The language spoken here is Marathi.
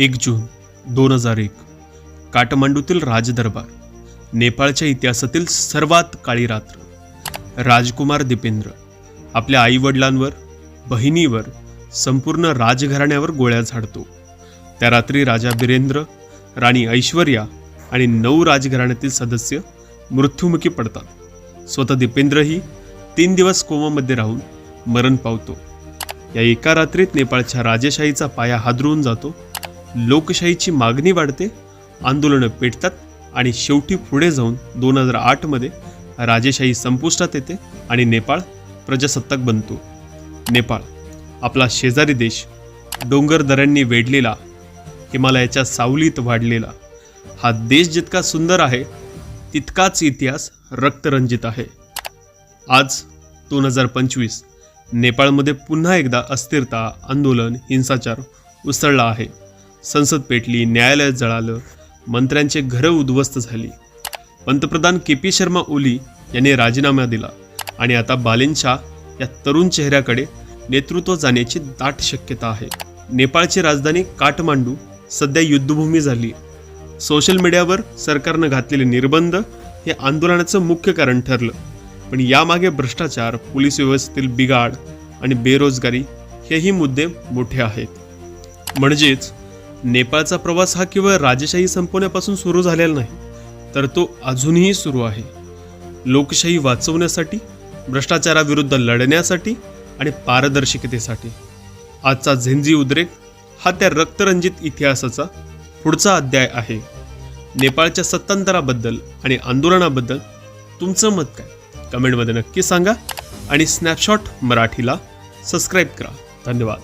एक जून दोन हजार एक काठमांडूतील राजदरबार नेपाळच्या इतिहासातील सर्वात काळी रात्र. राजकुमार दीपेंद्र आपल्या आईवडिलांवर बहिणीवर संपूर्ण राजघराण्यावर गोळ्या झाडतो. त्या रात्री राजा बिरेंद्र राणी ऐश्वर्या आणि नऊ राजघराण्यातील सदस्य मृत्युमुखी पडतात. स्वतः दीपेंद्रही तीन दिवस कोमामध्ये राहून मरण पावतो. या एका रात्रीत नेपाळच्या राजेशाहीचा पाया हादरून जातो लोकशाहीची मागणी वाढते आंदोलनं पेटतात आणि शेवटी पुढे जाऊन दोन हजार आठमध्ये राजेशाही संपुष्टात येते आणि नेपाळ प्रजासत्ताक बनतो. नेपाळ आपला शेजारी देश डोंगरदऱ्यांनी वेढलेला हिमालयाच्या सावलीत वाढलेला हा देश जितका सुंदर आहे तितकाच इतिहास रक्तरंजित आहे. आज दोन हजार पंचवीस नेपाळमध्ये पुन्हा एकदा अस्थिरता आंदोलन हिंसाचार उसळला आहे. संसद पेटली न्यायालय जळालं मंत्र्यांचे घरं उद्ध्वस्त झाली. पंतप्रधान के पी शर्मा ओली यांनी राजीनामा दिला आणि आता बालेन शाह या तरुण चेहऱ्याकडे नेतृत्व जाण्याची दाट शक्यता आहे. नेपाळची राजधानी काठमांडू सध्या युद्धभूमी झाली. सोशल मीडियावर सरकारनं घातलेले निर्बंध हे आंदोलनाचं मुख्य कारण ठरलं. पण यामागे भ्रष्टाचार पोलीस व्यवस्थेतील बिघाड आणि बेरोजगारी हेही मुद्दे मोठे आहेत. म्हणजेच नेपाळचा प्रवास हा केवळ राजेशाही संपवण्यापासून सुरू झालेला नाही तर तो अजूनही सुरू आहे. लोकशाही वाचवण्यासाठी भ्रष्टाचाराविरुद्ध लढण्यासाठी आणि पारदर्शकतेसाठी. आजचा झेंझी उद्रेक हा त्या रक्तरंजित इतिहासाचा पुढचा अध्याय आहे. नेपाळच्या सत्तांतराबद्दल आणि आंदोलनाबद्दल तुमचं मत काय? कमेंटमध्ये नक्की सांगा आणि स्नॅपशॉट मराठीला सबस्क्राईब करा. धन्यवाद.